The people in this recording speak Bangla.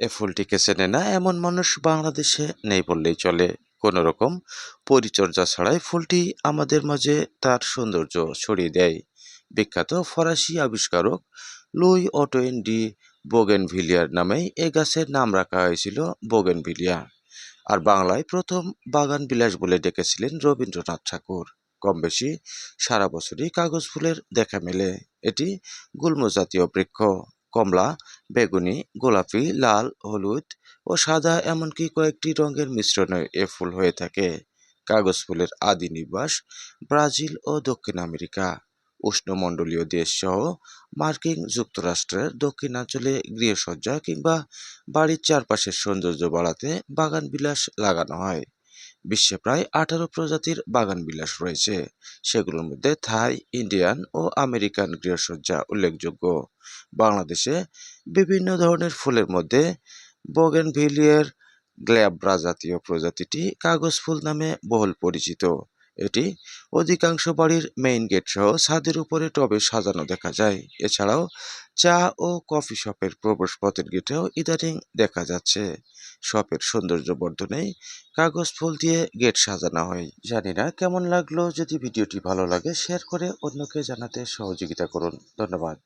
এ ফুলটিকে চেনে না, এমন মানুষ বাংলাদেশে নেই বললেই চলে। কোনো রকম পরিচর্যা ছাড়াই ফুলটি আমাদের মাঝে তার সৌন্দর্য ছড়িয়ে দেয়। বিখ্যাত ফরাসি আবিষ্কারক লুই অটোয়েন ডি বোগেনভিলিয়ার নামেই এ গাছের নাম রাখা হয়েছিল বোগেনভিলিয়া। আর বাংলায় প্রথম বাগান বিলাস বলে ডেকেছিলেন রবীন্দ্রনাথ ঠাকুর। কম বেশি সারা বছরই কাগজ ফুলের দেখা মেলে। এটি গুল্ম জাতীয় বৃক্ষ। কমলা, বেগুনি, গোলাপি, লাল, হলুদ ও সাদা এমনকি কয়েকটি রঙের মিশ্রণে এ ফুল হয়ে থাকে। কাগজ ফুলের আদি নিবাস ব্রাজিল ও দক্ষিণ আমেরিকা। উষ্ণমণ্ডলীয় দেশ সহ মার্কিন যুক্তরাষ্ট্রের দক্ষিণাঞ্চলে গৃহসজ্জা কিংবা বাড়ির চারপাশের সৌন্দর্য বাড়াতে বাগান বিলাস লাগানো হয়। বিশ্বে প্রায় আঠারো প্রজাতির বাগান বিলাস রয়েছে। সেগুলোর মধ্যে থাই, ইন্ডিয়ান ও আমেরিকান গৃহসজ্জা উল্লেখযোগ্য। বাংলাদেশে বিভিন্ন ধরনের ফুলের মধ্যে বোগেনভিলিয়ার গ্ল্যাব্রা জাতীয় প্রজাতিটি কাগজ ফুল নামে বহুল পরিচিত। এটি অধিকাংশ বাড়ির মেইন গেট সহ ছাদের উপরে টবে সাজানো দেখা যায়। এছাড়াও চা ও কফি শপের প্রবেশপথের গেটেও ইদানিং দেখা যাচ্ছে। শপের সৌন্দর্য বর্ধনে কাগজ ফুল দিয়ে গেট সাজানো হয়। জানি না কেমন লাগল, যদি ভিডিওটি ভালো লাগে শেয়ার করে অন্যকে জানাতে সহযোগিতা করুন। ধন্যবাদ।